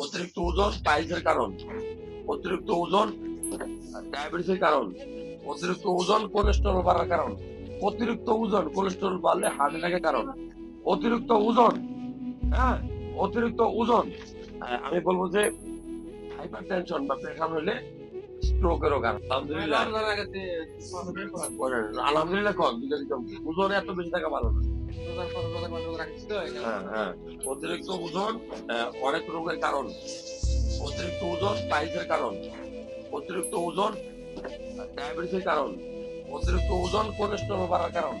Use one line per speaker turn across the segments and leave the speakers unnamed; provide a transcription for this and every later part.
অতিরিক্ত ওজন পাইলসের কারণ অতিরিক্ত ওজন ডায়াবেটিসের কারণ অতিরিক্ত ওজন কোলেস্টেরল বাড়ার কারণ অতিরিক্ত ওজন কোলেস্টেরল বাড়লে হার্ট অ্যাটাকের কারণ অতিরিক্ত ওজন হ্যাঁ অতিরিক্ত ওজন আমি বলব যে হাইপার টেনশন বা প্রেশার হলে স্ট্রোকেরও কারণ। আলহামদুলিল্লাহ। আলহামদুলিল্লাহ কম। ওজন এত বেশি থাকা ভালো না। অতিরিক্ত ওজন অনেক রোগের কারণ। অতিরিক্ত ওজন পাইলসের কারণ। অতিরিক্ত ওজন ডায়াবেটিসের কারণ। অতিরিক্ত ওজন কোলেস্টেরল বাড়ার কারণ।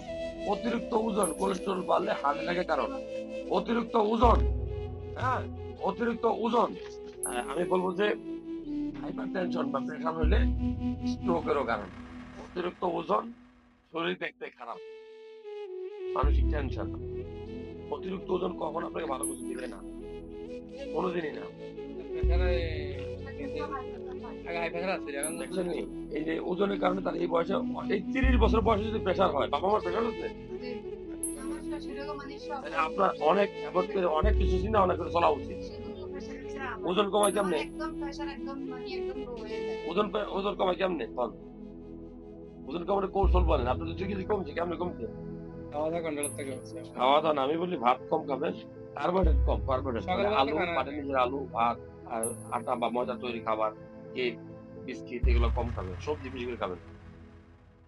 অতিরিক্ত ওজন কোলেস্টেরল বাড়লে হার্ট অ্যাটাকের কারণ। অতিরিক্ত ওজন হ্যাঁ অতিরিক্ত ওজন আমি বলব যে হাইপার টেনশন বা প্রেশার হলে স্ট্রোকেরও কারণ। অতিরিক্ত ওজন শরীর দেখতে খারাপ। মানসিক টেনশন অতিরিক্ত ওজন কখন আপনাকে ভালো কিছু দিবে না। কোনোদিনই না। এই যে ওজনের কারণে তার এই বয়সে এই তিরিশ বছর বয়সে যদি প্রেশার হয়, বাবা মার প্রেশার হচ্ছে? আপনার অনেক অ্যাভয়েড করে অনেক কিছু চিন্তা ভাবনা করে চলা উচিত। ওজন কেমনে? ওজন ওজন কমায় কেমনে? ওজন কমানোর কৌশল বলেন। আপনার কেজি কমছে, কেমনে কমছে? খাওয়া দাওয়া না আমি বলি ভাত কম খাবেন কার্বোহাইড্রেট কম কার্বোহাইড্রেট আলু
খানা-
নিজের আলু ভাত আর আটা বা ময়দা তৈরি খাবার কেক বিস্কিট এগুলো কম খাবেন সবজি বেশি করে খাবেন।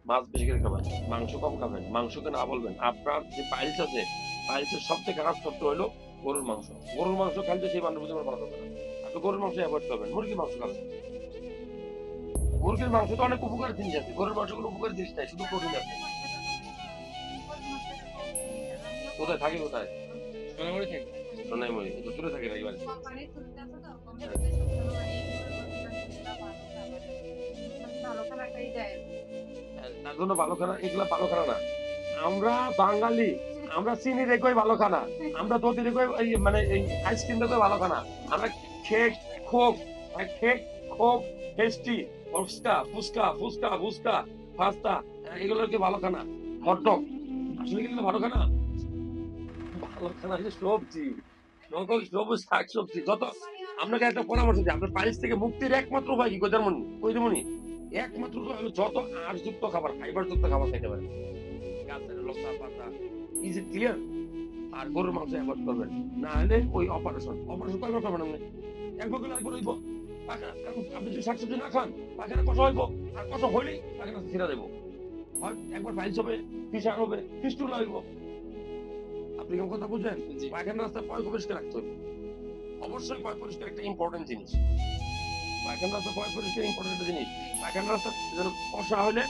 মাছ বেশি করে খাবেন মাংস কম খাবেন মাংসকে না বলবেন আপনার যে পাইলস আছে পাইলসের সবচেয়ে খারাপ শব্দ হলো গরুর মাংস। গরুর মাংস খাইতে সেই মানুষ বুঝতে না। আপনি গরুর মাংস অ্যাভয়েড করবেন মুরগির মাংস খাবেন। মুরগির মাংস তো অনেক উপকার জিনিস আছে গরুর মাংস কোনো উপকার জিনিস নাই শুধু প্রোটিন আছে। কোথায়? থাকে কোথায়? সোনাই মরি তো দূরে থাকে নাকি বাড়ি? তার জন্য ভালো খানা এগুলা ভালো খানা না। আমরা বাঙালি আমরা চিনি রেখে ভালো খানা আমরা দধি রেখে এই মানে এই আইসক্রিম রেখে ভালো খানা আমরা কেক খোক কেক খোক পেস্টি ফুচকা ফুচকা ফুচকা ফুচকা পাস্তা এগুলো কি ভালো খানা হটডগ। আসলে কি ভালো খানা আপনাকে একটা পরামর্শ দিই, আপনার পারিস থেকে মুক্তির একমাত্র উপায় কি? মনি কইদেমনি একমাত্র যত আঁশযুক্ত খাবার খাবার খাইতে পারেন। গাছের লতা পাতা ইজ ক্লিয়ার আর গরুর মাংস অ্যাভয়েড করবেন। না ওই অপারেশন অপারেশন কয়বার একবার করে একবার হইব আপনি যদি শাকসবজি না খান পাখানা কষা হইব, আর কষা হইলেই পাখানা ছিঁড়া দেবো। একবার ফাইলস হবে ফিসার হবে ফিস্টুল হইব। আপনি কেমন কথা বুঝলেন
জি।
পায়খানা রাস্তা পয় পরিষ্কার রাখতে হবে। অবশ্যই পয় পরিষ্কার একটা ইম্পর্টেন্ট জিনিস। পায়খানা রাস্তা পয় পরিষ্কার ইম্পর্টেন্ট জিনিস। পায়খানা রাস্তা যেন কষা হলে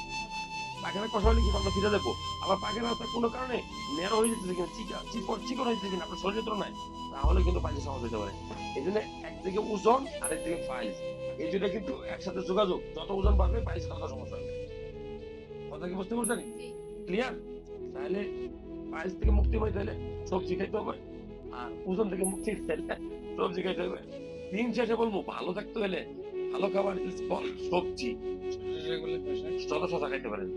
পায়খানা কষা হলে কি আমরা ফিরে দেবো আবার পায়খানা রাস্তা কোনো কারণে মেয়ার হয়ে যেতেছে কিনা চিকা চিকন চিকন হয়ে যেতেছে কিনা আপনার শরীর নাই তাহলে কিন্তু পাইলে সহজ হতে পারে। এই জন্য একদিকে ওজন আর একদিকে পাইলস এই দুটো কিন্তু একসাথে যোগাযোগ। যত ওজন বাড়বে পাইলস তত সমস্যা হবে। কথা কি বুঝতে পারছেন? ক্লিয়ার তাহলে পাইলস থেকে মুক্তি পাইতে হলে সবজি খাইতে হবে। আর ওজন থেকে মুক্তি পেতে সবজি খাইতে হবে। দিন শেষে বলব ভালো থাকতে হলে ভালো খাবার সবজি যত শশা খাইতে পারেন।